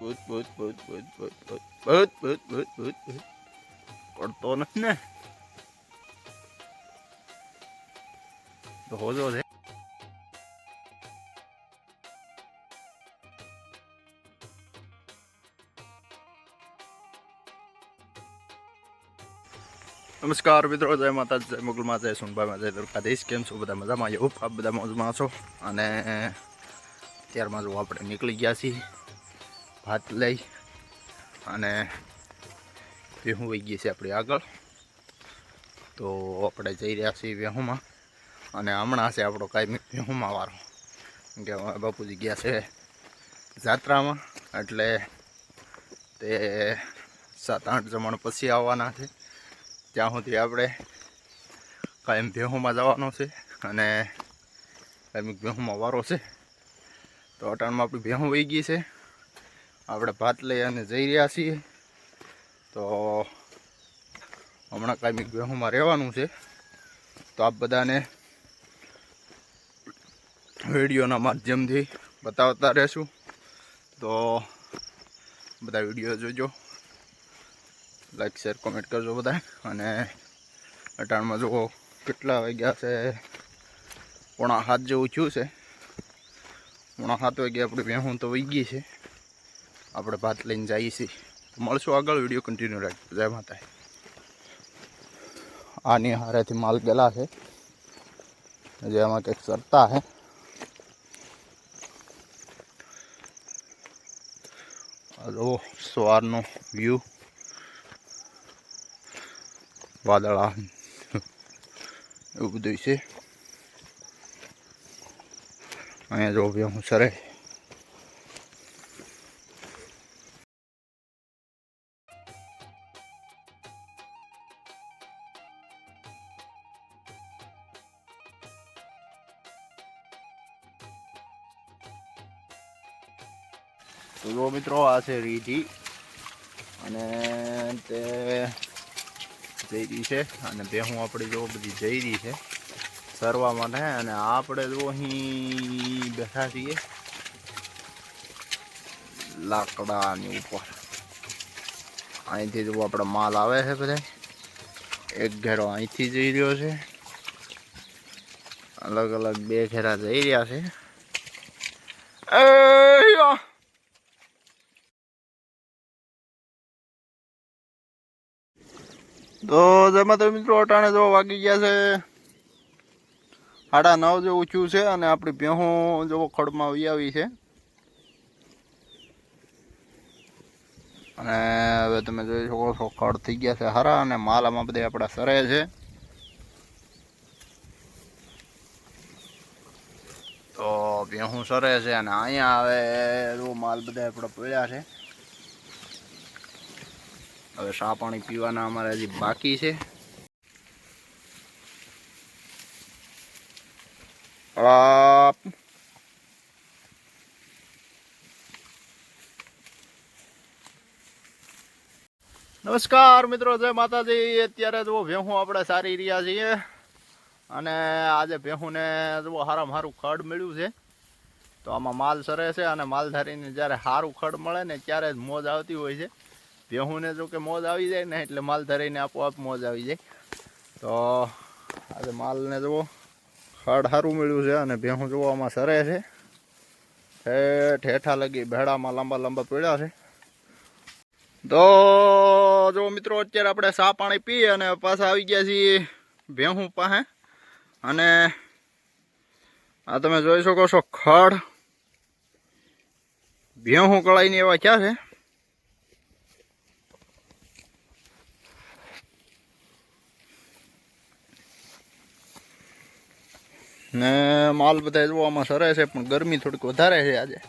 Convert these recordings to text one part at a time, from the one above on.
Vut, vut, vut, vut, vut, vut. Vut, vut, vut, vut, vut. Kortonan ne? Daha zor he. નમસ્કાર મિત્રો જય માતા જય મુગલ માતા જય સોનભાઈ માતા જય દ્વારકાધીશ કેમ છો બધા મજામાં આપ બધા મોજમાં છો અને ત્યારમાં જો આપણે નીકળી ગયા છીએ ભાત લઈ અને વેહું વહી ગઈ છે આપણી આગળ. તો આપણે જઈ રહ્યા છીએ વેહુમાં અને હમણાં છે આપણો કાંઈ વેહુમાં વારો. કે બાપુજી ગયા છે જાત્રામાં, એટલે તે સાત આઠ જમણ પછી આવવાના છે. ત્યાં સુધી આપણે કાયમ ભેહુમાં જવાનો છે અને કાયમ ભેહુમાં વારો છે. તો અટાણમાં આપણી ભેહું વહી ગઈ છે. આપણે ભાત લઈ અને જઈ રહ્યા છીએ. તો હમણાં કાયમિક ગેહુંમાં રહેવાનું છે. તો આપ બધાને વિડીયોના માધ્યમથી બતાવતા રહેશું. તો બધા વીડિયો જોજો. લાઈક શેર કોમેન્ટ કરજો બધા. અને અટાણમાં જુઓ કેટલા વાગ્યા છે. પોણા હાથ જેવું થયું છે. પોણા હાથ વાગ્યા આપણે ભેહું તો વહી ગઈ છે. આપણે ભાત લઈને જઈએ છીએ. મળશું આગળ, વીડિયો કન્ટિન્યુ રાખજો. જય માતા આની હારેથી માલ ગયેલા છે. જેમાં કંઈક સરતા છે. હલો સવારનો વ્યૂ વાદળા. એવું બધું છે. અહીંયા જો હું સરે તો જો મિત્રો, આ છે રીઢી. અને તે જઈ છે. અને ભેહું આપણી જો બધી જઈ રહી છે. સરવા માટે. અને આપણે જો અહીં બેઠા છીએ લાકડાની ઉપર. અહીંથી જો આપણો માલ આવે છે બધા. એક ઘેરો અહીંથી જઈ રહ્યો છે. અલગ અલગ બે ઘેરા જઈ રહ્યા છે. તો જેમાં તો મિત્રો અટાણે જો વાગી ગયા છે. સાડા નવ જેવું ઊંચું છે અને આપણી ભેહું જો ખડમાં આવી છે. અને હવે તમે જોઈ શકો છો ખડ થઈ ગયા છે હરા અને માલ આમાં બધે આપણા સરે છે. તો ભેહું સરે છે અને અહીંયા હવે જો માલ બધા આપણા પડ્યા છે. હવે શા પાણી પીવાના અમારે હજી બાકી છે. નમસ્કાર મિત્રો, જય માતાજી. અત્યારે જો ભેહું આપણે સારી રહ્યા છીએ. અને આજે ભેહુંને જો હારામાં સારું ખડ મળ્યું છે. તો આમાં માલ સરે છે અને માલધારીને જ્યારે સારું ખડ મળે ને ત્યારે જ મોજ આવતી હોય છે. ભેહુંને જો કે મોજ આવી જાય ને એટલે માલ ધરાઈને આપોઆપ મોજ આવી જાય. તો આજે માલને જુઓ ખડ સારું મળ્યું છે અને ભેહું જોવામાં સરે છે. ઠેઠ હેઠા લગી ભેડામાં લાંબા લાંબા પડ્યા છે. તો જો મિત્રો, અત્યારે આપણે સા પાણી પી અને પાછા આવી ગયા છીએ ભેહું પાસે. અને આ તમે જોઈ શકો છો, ખડ. ભેહું કળાઈને એવા ક્યાં છે? ને માલ બધા જોવામાં સરે છે, પણ ગરમી થોડીક વધારે છે આજે.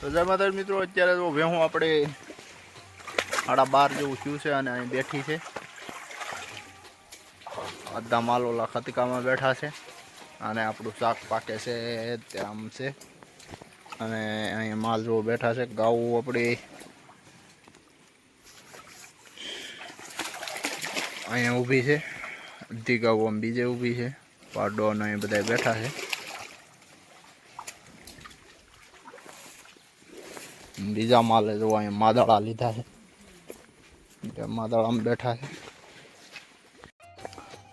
તો જય માતા મિત્રો, અત્યારે તો ભેહું આપણે સાડા બાર જેવું થયું છે અને અહીં બેઠી છે. અડધા માલ ઓલા ખતકામાં બેઠા છે અને આપણું શાક પાકે છે ત્યાં છે. અને અહીંયા માલ જો બેઠા છે ગાઉ આપણી. અહીંયા ઊભી છે, અડધી ગાઉ આમ બીજે ઊભી છે, પાડો અને અહીંયા બધા બેઠા છે. બીજા માલે જો અહીંયા માદળા લીધા છે. માદળામાં બેઠા છે.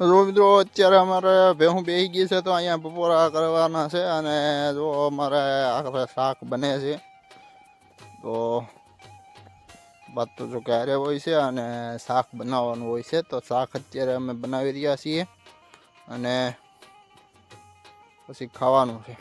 જો મિત્રો, અત્યારે અમારે ભેહું બેસી ગઈ છે તો અહીંયા બપોરા કરવાના છે અને જો અમારે આખરે શાક બને છે. તો વાત તો જો ક્યારે હોય છે અને શાક બનાવવાનું હોય છે, તો શાક અત્યારે અમે બનાવી રહ્યા છીએ અને પછી ખાવાનું છે.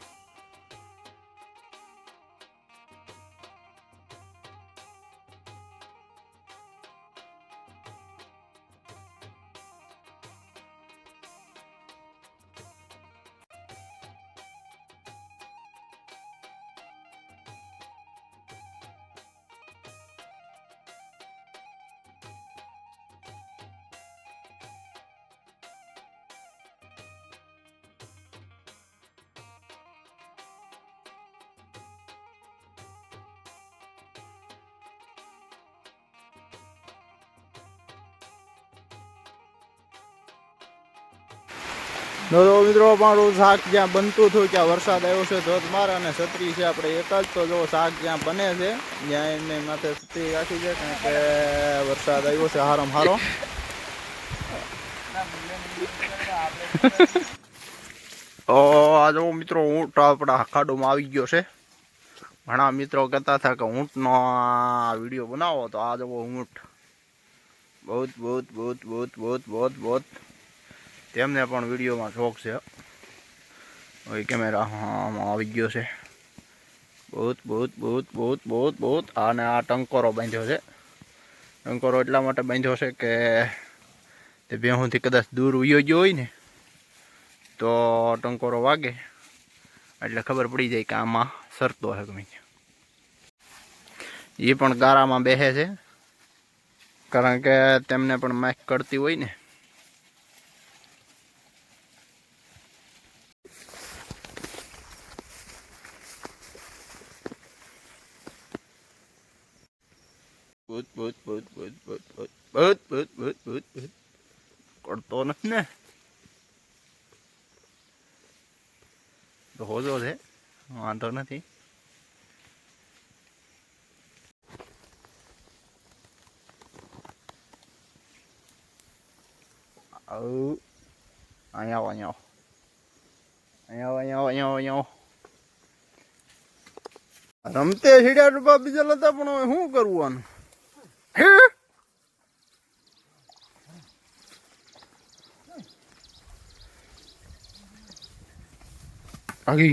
તો મિત્રો મારું શાક જ્યાં બનતું હતું, ત્યાં વરસાદ આવ્યો છે ધોધમાર અને છત્રી છે. આપણે એક જ, તો જો શાક જ્યાં બને છે, ત્યાં એમને માથે છત્રી રાખી છે, કારણ કે વરસાદ આવ્યો છે, હારમ હારો આ જો મિત્રો ઊંટ આપણા ખાડોમાં આવી ગયો છે. ઘણા મિત્રો કહેતા હતા કે ઊંટનો વીડિયો બનાવો, તો આ જવો ઊંટ. બહુ બહુ બહુ બહુ બહુ બહુ બહુ તેમને પણ વિડીયોમાં શોખ છે. હવે કેમેરા આમાં આવી ગયો છે. બહુ બહુ બહુ બહુ બહુ બહુ અને આ ટંકોરો બાંધ્યો છે. ટંકોરો એટલા માટે બાંધ્યો છે કે તે ભેહુંથી કદાચ દૂર ઉયો ગયો હોય ને, તો ટંકોરો વાગે. એટલે ખબર પડી જાય કે આમાં સરતો હે ગમે એ પણ ગારામાં બેસે છે. કારણ કે તેમને પણ માઇક કરતી હોય ને ભૂત ભૂત ભૂત ભૂત ભૂત ભૂત ભૂત ભૂત ભૂત ભૂત ભૂત કરતો નથી ને હોજો છે વાંધો નથી અહીંયા આવો અહીંયા આવો અહીંયા આવો અહીંયા આવો અહીંયા રમતે સીડ્યા રૂપા બીજા લતા પણ શું કરવાનું আগেই